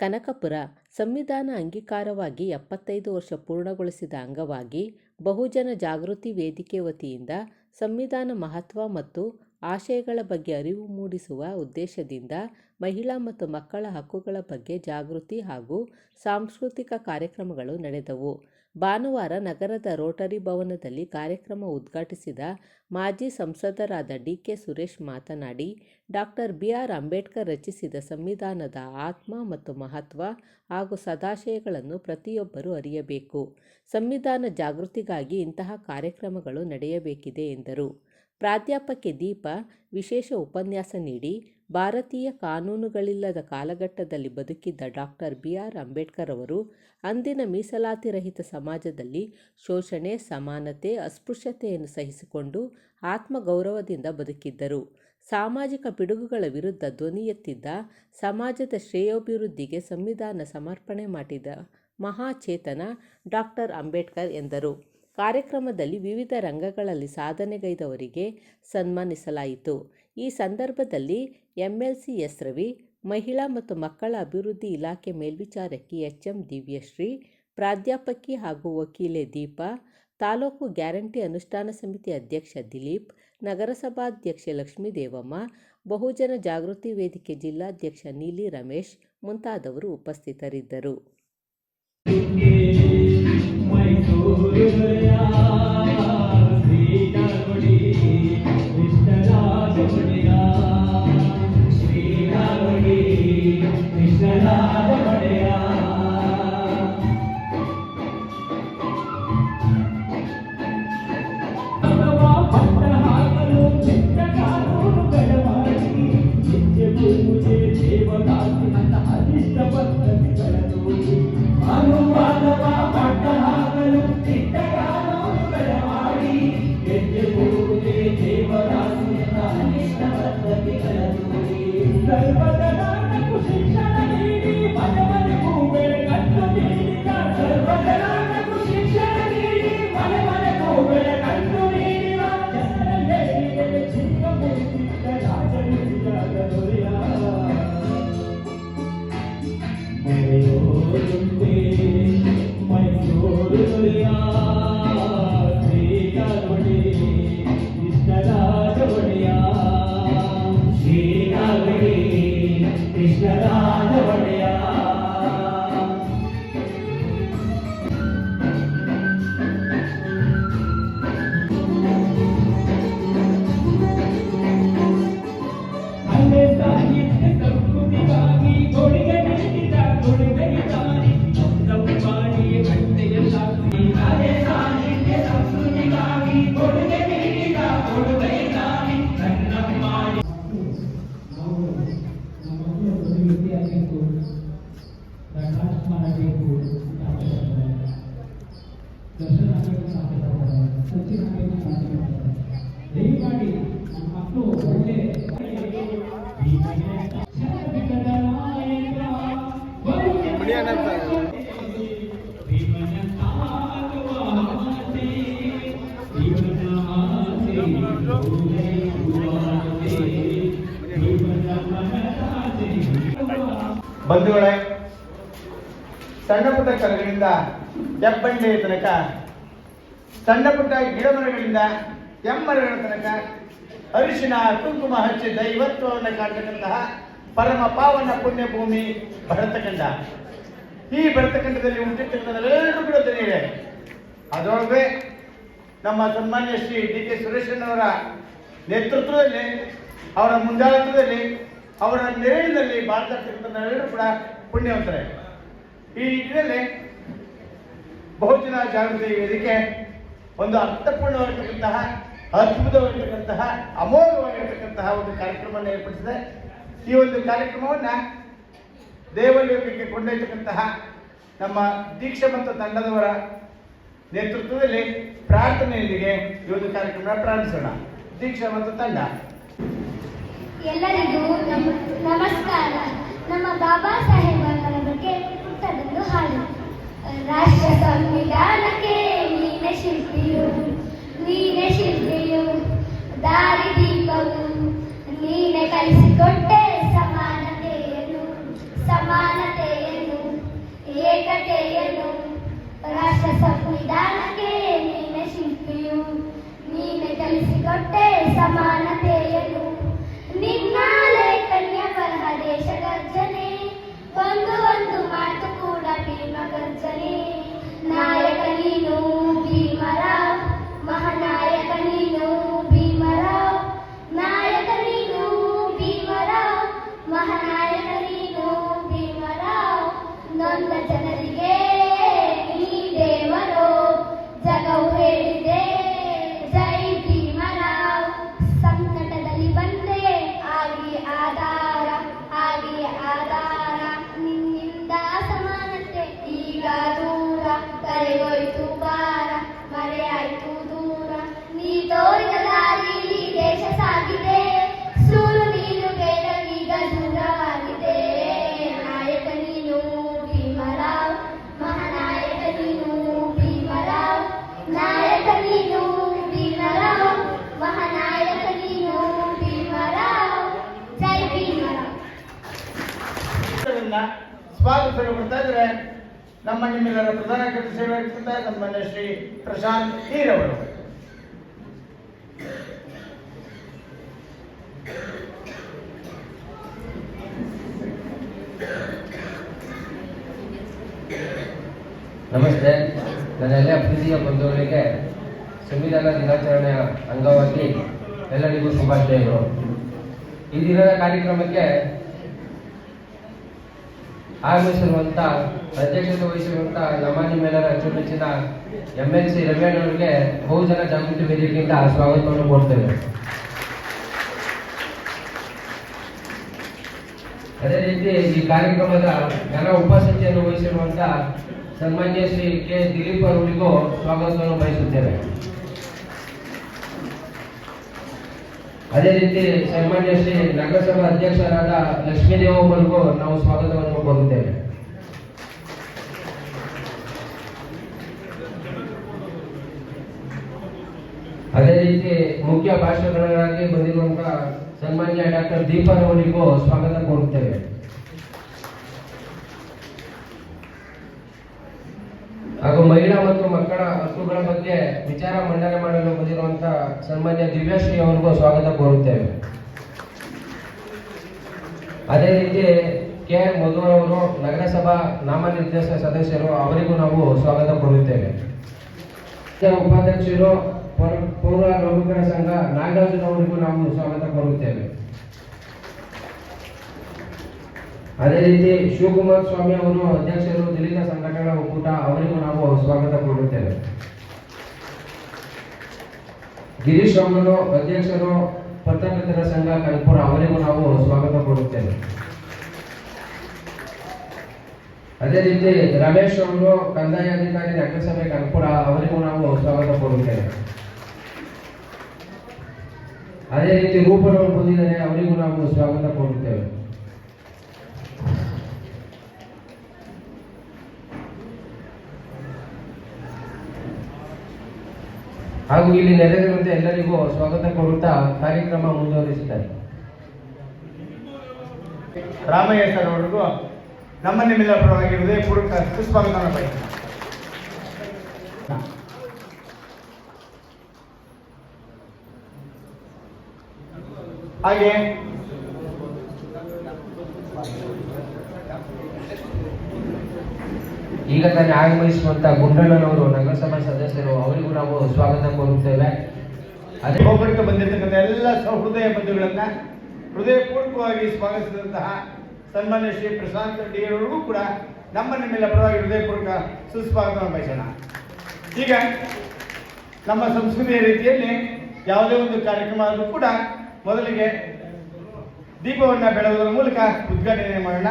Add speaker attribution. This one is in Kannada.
Speaker 1: ಕನಕಪುರ ಸಂವಿಧಾನ ಅಂಗೀಕಾರವಾಗಿ ಎಪ್ಪತ್ತೈದು ವರ್ಷ ಪೂರ್ಣಗೊಳಿಸಿದ ಅಂಗವಾಗಿ ಬಹುಜನ ಜಾಗೃತಿ ವೇದಿಕೆ ವತಿಯಿಂದ ಸಂವಿಧಾನ ಮಹತ್ವ ಮತ್ತು ಆಶಯಗಳ ಬಗ್ಗೆ ಅರಿವು ಮೂಡಿಸುವ ಉದ್ದೇಶದಿಂದ ಮಹಿಳಾ ಮತ್ತು ಮಕ್ಕಳ ಹಕ್ಕುಗಳ ಬಗ್ಗೆ ಜಾಗೃತಿ ಹಾಗೂ ಸಾಂಸ್ಕೃತಿಕ ಕಾರ್ಯಕ್ರಮಗಳು ನಡೆದವು. ಭಾನುವಾರ ನಗರದ ರೋಟರಿ ಭವನದಲ್ಲಿ ಕಾರ್ಯಕ್ರಮ ಉದ್ಘಾಟಿಸಿದ ಮಾಜಿ ಸಂಸದರಾದ ಡಿ ಕೆ ಸುರೇಶ್ ಮಾತನಾಡಿ ಡಾಕ್ಟರ್ ಬಿ ಆರ್ ಅಂಬೇಡ್ಕರ್ ರಚಿಸಿದ ಸಂವಿಧಾನದ ಆತ್ಮ ಮತ್ತು ಮಹತ್ವ ಹಾಗೂ ಸದಾಶಯಗಳನ್ನು ಪ್ರತಿಯೊಬ್ಬರೂ ಅರಿಯಬೇಕು. ಸಂವಿಧಾನ ಜಾಗೃತಿಗಾಗಿ ಇಂತಹ ಕಾರ್ಯಕ್ರಮಗಳು ನಡೆಯಬೇಕಿದೆ ಎಂದರು. ಪ್ರಾಧ್ಯಾಪಕಿ ದೀಪ ವಿಶೇಷ ಉಪನ್ಯಾಸ ನೀಡಿ ಭಾರತೀಯ ಕಾನೂನುಗಳಿಲ್ಲದ ಕಾಲಘಟ್ಟದಲ್ಲಿ ಬದುಕಿದ್ದ ಡಾಕ್ಟರ್ ಬಿ ಆರ್ ಅಂಬೇಡ್ಕರ್ ಅವರು, ಅಂದಿನ ಮೀಸಲಾತಿ ರಹಿತ ಸಮಾಜದಲ್ಲಿ ಶೋಷಣೆ, ಸಮಾನತೆ, ಅಸ್ಪೃಶ್ಯತೆಯನ್ನು ಸಹಿಸಿಕೊಂಡು ಆತ್ಮಗೌರವದಿಂದ ಬದುಕಿದ್ದರು. ಸಾಮಾಜಿಕ ಪಿಡುಗುಗಳ ವಿರುದ್ಧ ಧ್ವನಿ ಎತ್ತಿದ್ದ, ಸಮಾಜದ ಶ್ರೇಯೋಭಿವೃದ್ಧಿಗೆ ಸಂವಿಧಾನ ಸಮರ್ಪಣೆ ಮಾಡಿದ ಮಹಾಚೇತನ ಡಾಕ್ಟರ್ ಅಂಬೇಡ್ಕರ್ ಎಂದರು. ಕಾರ್ಯಕ್ರಮದಲ್ಲಿ ವಿವಿಧ ರಂಗಗಳಲ್ಲಿ ಸಾಧನೆಗೈದವರಿಗೆ ಸನ್ಮಾನಿಸಲಾಯಿತು. ಈ ಸಂದರ್ಭದಲ್ಲಿ ಎಂಎಲ್ಸಿ ಎಸ್ ರವಿ ಮಹಿಳಾ ಮತ್ತು ಮಕ್ಕಳ ಅಭಿವೃದ್ಧಿ ಇಲಾಖೆ ಮೇಲ್ವಿಚಾರಕಿ ಎಚ್ ಎಂ ದಿವ್ಯಶ್ರೀ, ಪ್ರಾಧ್ಯಾಪಕಿ ಹಾಗೂ ವಕೀಲೆ ದೀಪಾ, ತಾಲೂಕು ಗ್ಯಾರಂಟಿ ಅನುಷ್ಠಾನ ಸಮಿತಿ ಅಧ್ಯಕ್ಷ ದಿಲೀಪ್, ನಗರಸಭಾಧ್ಯಕ್ಷೆ ಲಕ್ಷ್ಮೀ ದೇವಮ್ಮ ಬಹುಜನ ಜಾಗೃತಿ ವೇದಿಕೆ ಜಿಲ್ಲಾಧ್ಯಕ್ಷ ನೀಲಿ ರಮೇಶ್ ಮುಂತಾದವರು ಉಪಸ್ಥಿತರಿದ್ದರು.
Speaker 2: Give me దేవరాజు నిష్ట పద్ధతి కలదు సర్వదా నాకు
Speaker 3: శిక్షణ ನಮ್ಮ
Speaker 4: ಬಂಧುಗಳೇ ಸಣ್ಣ ಪುಟ್ಟ ಕಲೆಗಳಿಂದ ಹೆಬ್ಬಂಡೆಯ ತನಕ ಸಣ್ಣ ಪುಟ್ಟ ಗಿಡಮರಗಳಿಂದ ಎಮ್ಮರಗಳ ತನಕ ಅರಿಶಿನ, ಕುಂಕುಮ ಹಚ್ಚಿ ದೈವತ್ವವನ್ನು ಕಾಣ್ತಕ್ಕಂತಹ ಪರಮ ಪಾವನ ಪುಣ್ಯ ಭೂಮಿ ಭರತಖಂಡ ಈ ಭರತಖಂಡದಲ್ಲಿ ಉಂಟಿರ್ತಕ್ಕಂಥದ್ದೆಲ್ಲರೂ ಕೂಡ ಇದೆ. ಅದರೊಳಗೆ ನಮ್ಮ ಸನ್ಮಾನ್ಯ ಶ್ರೀ ಡಿ ಕೆ ಸುರೇಶಣ್ಣವರ ನೇತೃತ್ವದಲ್ಲಿ, ಅವರ ಮುಂದಾಳತ್ವದಲ್ಲಿ, ಅವರ ನೆರಳಿನಲ್ಲಿ ಬಾಳ್ತಕ್ಕಂಥದ್ದೆಲ್ಲರೂ ಕೂಡ ಪುಣ್ಯವಂತರೇ. ಈ ನಿಟ್ಟಿನಲ್ಲಿ ಬಹುಜನ ಜಾಗೃತಿ ವೇದಿಕೆ ಒಂದು ಅರ್ಥಪೂರ್ಣವಾಗಿರ್ತಕ್ಕಂತಹ, ಅದ್ಭುತವಾಗಿರ್ತಕ್ಕಂತಹ, ಅಮೋಘವಾಗಿರ್ತಕ್ಕಂತಹ ಒಂದು ಕಾರ್ಯಕ್ರಮವನ್ನು ಏರ್ಪಡಿಸಿದೆ. ಈ ಒಂದು ಕಾರ್ಯಕ್ರಮವನ್ನ ದೇವಲೋಕಕ್ಕೆ ಕೊಂಡೊಯ್ತಕ್ಕಂತಹ ನಮ್ಮ ದೀಕ್ಷೆ ಮತ್ತು ತಂಡದವರ ನೇತೃತ್ವದಲ್ಲಿ ಪ್ರಾರ್ಥನೆಯೊಂದಿಗೆ ಈ ಒಂದು ಕಾರ್ಯಕ್ರಮ ಪ್ರಾರಂಭಿಸೋಣ. ದೀಕ್ಷೆ ಮತ್ತು ತಂಡ.
Speaker 5: ಎಲ್ಲರಿಗೂ ನಮ ನಮಸ್ಕಾರ. ನಮ್ಮ ಬಾಬಾ ಸಾಹೇಬರ ಬಗ್ಗೆ ಪುಟ್ಟದೊಂದು ಹಾಡು. ರಾಷ್ಟ್ರ ಸಂವಿಧಾನಕ್ಕೆ ಶಿಲ್ಪಿಯು ನೀನೆ ಶಿಲ್ಪಿಯು ದಾರಿ ದೀಪವು ನೀನೆ ಕಲಿಸಿಕೊಟ್ಟೆ ಸಮಾನತೆಯನ್ನು ಸಮಾನತೆಯನ್ನು ಏಕತೆಯನ್ನು ರಾಷ್ಟ್ರ
Speaker 4: ಅದನ್ನ ಸ್ವಾಗತಿಸಲು ಇದ್ರೆ ನಮ್ಮ ನಿಮ್ಮೆಲ್ಲರ ಪ್ರಧಾನ ಸೇವಕ ನಮ್ಮ ಶ್ರೀ ಪ್ರಶಾಂತ್ ಹೀರವರು
Speaker 6: ನಮಸ್ತೆ. ನನ್ನೆಲ್ಲ ಪ್ರೀತಿಯ ಬಂಧುಗಳಿಗೆ ಸಂವಿಧಾನ ದಿನಾಚರಣೆಯ ಅಂಗವಾಗಿ ಎಲ್ಲರಿಗೂ ಶುಭಾಶಯಗಳು. ಈ ದಿನದ ಕಾರ್ಯಕ್ರಮಕ್ಕೆ ಆಗಮಿಸಿರುವಂತ, ಅಧ್ಯಕ್ಷತೆ ವಹಿಸಿರುವಂತಹ ನಮಾನಿ ಮೇಲರ ಅಚ್ಚುಮೆಚ್ಚಿನ ಎಂ ಎಲ್ ಸಿ ರವಿಯಣ್ಣವರಿಗೆ ಬಹುಜನ ಜಾಗೃತಿ ವೇದಿಕೆಯಿಂದ ಸ್ವಾಗತವನ್ನು ಕೊಡ್ತೇವೆ ಅದೇ ರೀತಿ ಈ ಕಾರ್ಯಕ್ರಮದ ಘನ ಉಪಸ್ಥಿತಿಯನ್ನು ವಹಿಸಿರುವಂತಹ ಸನ್ಮಾನ್ಯ ಶ್ರೀ ಕೆ ದಿಲೀಪ್ ಅವರಿಗೂ ಸ್ವಾಗತವನ್ನು ಬಯಸುತ್ತೇವೆ. ಅದೇ ರೀತಿ ಸನ್ಮಾನ್ಯ ಶ್ರೀ ನಗರಸಭಾ ಅಧ್ಯಕ್ಷರಾದ ಲಕ್ಷ್ಮೀದೇವ ಅವರಿಗೂ ನಾವು ಸ್ವಾಗತವನ್ನು ಕೋರುತ್ತೇವೆ ಅದೇ ರೀತಿ ಮುಖ್ಯ ಭಾಷಣಗಳಾಗಿ ಬಂದಿರುವಂತಹ ಸನ್ಮಾನ್ಯ ಡಾಕ್ಟರ್ ದೀಪನ್ ಅವರಿಗೂ ಸ್ವಾಗತ ಕೋರುತ್ತೇವೆ. ಹಾಗೂ ಮಹಿಳಾ ಮತ್ತು ಮಕ್ಕಳ ಹಕ್ಕುಗಳ ಬಗ್ಗೆ ವಿಚಾರ ಮಂಡನೆ ಮಾಡಲು ಬಂದಿರುವಂತಹ ಸನ್ಮಾನ್ಯ ದಿವ್ಯಾಶ್ರೀ ಅವರಿಗೂ ಸ್ವಾಗತ ಕೋರುತ್ತೇವೆ. ಅದೇ ರೀತಿ ಕೆ ಆರ್ ಮಧು ಅವರು ನಗರಸಭಾ ನಾಮನಿರ್ದೇಶನ ಸದಸ್ಯರು, ಅವರಿಗೂ ನಾವು ಸ್ವಾಗತ ಕೋರುತ್ತೇವೆ. ಉಪಾಧ್ಯಕ್ಷರು ಪೌರ- ಪೌರ ನೌಕರರ ಸಂಘ ನಾಗರಾಜನ್ ಅವರಿಗೂ ನಾವು ಸ್ವಾಗತ ಕೋರುತ್ತೇವೆ. ಅದೇ ರೀತಿ ಶಿವಕುಮಾರ್ ಸ್ವಾಮಿ ಅವರು ಅಧ್ಯಕ್ಷರು ದಲಿತ ಸಂಘಟನೆಗಳ ಒಕ್ಕೂಟ, ಅವರಿಗೂ ನಾವು ಸ್ವಾಗತ ಕೊಡುತ್ತೇವೆ ಗಿರೀಶ್ ಅವರು ಅಧ್ಯಕ್ಷರು ಪತ್ರಕರ್ತರ ಸಂಘ ಕನಕಪುರ ಅವರಿಗೂ ನಾವು ಸ್ವಾಗತ ಕೊಡುತ್ತೇವೆ ಅದೇ ರೀತಿ ರಮೇಶ್ ಅವರು ಕಂದಾಯ ಅಧಿಕಾರಿ ನಗರಸಭೆ ಕನಕಪುರ ಅವರಿಗೂ ನಾವು ಸ್ವಾಗತ ಕೊಡುತ್ತೇವೆ ಅದೇ ರೀತಿ ರೂಪನವರು ಬಂದಿದ್ದಾರೆ ಅವರಿಗೂ ನಾವು ಸ್ವಾಗತ ಕೋರುತ್ತೇವೆ. ಹಾಗೂ ಇಲ್ಲಿ ನೆರೆದಿರುವಂತೆ ಎಲ್ಲರಿಗೂ ಸ್ವಾಗತ ಕೋರುತ್ತಾ ಕಾರ್ಯಕ್ರಮ ಮುಂದುವರಿಸುತ್ತಾರೆ
Speaker 4: ರಾಮಯ್ಯ ಸರ್ ಅವರಿಗೂ ನಮ್ಮ ನಿಮ್ಮೆಲ್ಲ ಪರವಾಗಿ ಪೂರ್ವಕ ಸುಸ್ವಾಗತನ ಹಾಗೆ
Speaker 6: ಈಗ ತಾನೇ ಆಗಮಿಸುವಂತ ಗುಂಡಣ್ಣನವರು ನಗರಸಭಾ ಸದಸ್ಯರು, ಅವರಿಗೂ ನಾವು ಸ್ವಾಗತ ಕೋರುತ್ತೇವೆ. ಅದೇ
Speaker 4: ಒಬ್ಬರಿಗೆ ಬಂದಿರತಕ್ಕಂಥ ಎಲ್ಲ ಸಹೃದಯ ಬಂಧುಗಳನ್ನ ಹೃದಯಪೂರ್ವಕವಾಗಿ ಸ್ವಾಗತಿಸಿದಂತಹ ಸನ್ಮಾನ್ಯ ಶ್ರೀ ಪ್ರಶಾಂತ್ ರೆಡ್ಡಿ ಅವರಿಗೂ ಕೂಡ ನಮ್ಮ ನಿಮ್ಮೆಲ್ಲ ಪರವಾಗಿ ಹೃದಯಪೂರ್ವಕ ಸುಸ್ವಾಗತ ಬಯಸೋಣ ಈಗ ನಮ್ಮ ಸಂಸ್ಕೃತಿಯ ರೀತಿಯಲ್ಲಿ ಯಾವುದೇ ಒಂದು ಕಾರ್ಯಕ್ರಮ ಆದರೂ ಕೂಡ ಮೊದಲಿಗೆ ದೀಪವನ್ನು ಬೆಳಗುವುದರ ಮೂಲಕ ಉದ್ಘಾಟನೆ ಮಾಡೋಣ.